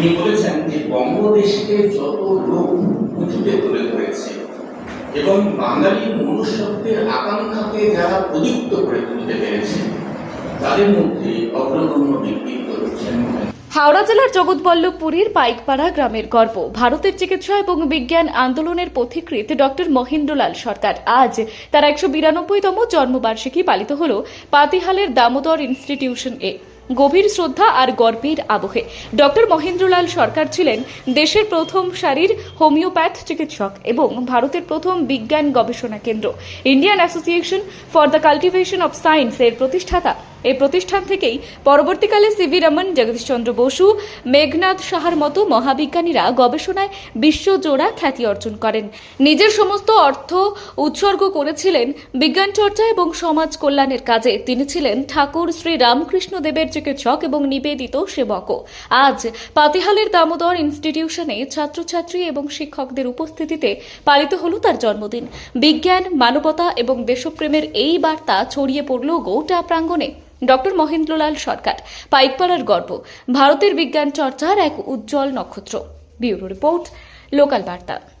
তিনি বলেছেন যে বঙ্গদেশকে যত লোক উঁচুতে তুলে ধরেছে এবং মনুষ্যত্বের আকাঙ্ক্ষাকে যারা প্রদীপ্ত করে তুলতে পেরেছে, তাদের মধ্যে অগ্রগণ্য ব্যক্তিত্ব হচ্ছেন হাওড়া জেলার জগৎবল্লভপুরীর পাইকপাড়া গ্রামের গর্ব, ভারতের চিকিৎসা এবং বিজ্ঞান আন্দোলনের পথিকৃত ডক্টর মহেন্দ্রলাল সরকার। আজ তার একশো বিরানব্বইতম জন্মবার্ষিকী পালিত হল পাতিহালের দামোদর ইনস্টিটিউশন এ। গভীর শ্রদ্ধা আর গর্বের আবহে। ডক্টর মহেন্দ্রলাল সরকার ছিলেন দেশের প্রথম সারির হোমিওপ্যাথ চিকিৎসক এবং ভারতের প্রথম বিজ্ঞান গবেষণা কেন্দ্র। Indian association for the cultivation of science এর প্রতিষ্ঠাতা এই প্রতিষ্ঠান থেকেই পরবর্তীকালে সিভি রমন জগদীশচন্দ্র বসু মেঘনাথ সাহার মতো মহাবিজ্ঞানীরা গবেষণায় বিশ্বজোড়া খ্যাতি অর্জন করেন। নিজের সমস্ত অর্থ উৎসর্গ করেছিলেন বিজ্ঞান চর্চা এবং সমাজ কল্যাণের কাজে। তিনি ছিলেন ঠাকুর শ্রী রামকৃষ্ণ দেবের চিকিৎসক এবং নিবেদিত সেবকও। আজ পাতিহালের দামোদর ইনস্টিটিউশনে ছাত্রছাত্রী এবং শিক্ষকদের উপস্থিতিতে পালিত হল তার জন্মদিন। বিজ্ঞান, মানবতা এবং দেশপ্রেমের এই বার্তা ছড়িয়ে পড়ল গোটা প্রাঙ্গণে। ডক্টর মহেন্দ্রলাল সরকার। পাইকপাড়ার গর্ব। ভারতের বিজ্ঞান চর্চার এক উজ্জ্বল নক্ষত্র। ব্যুরো রিপোর্ট, লোকাল বার্তা।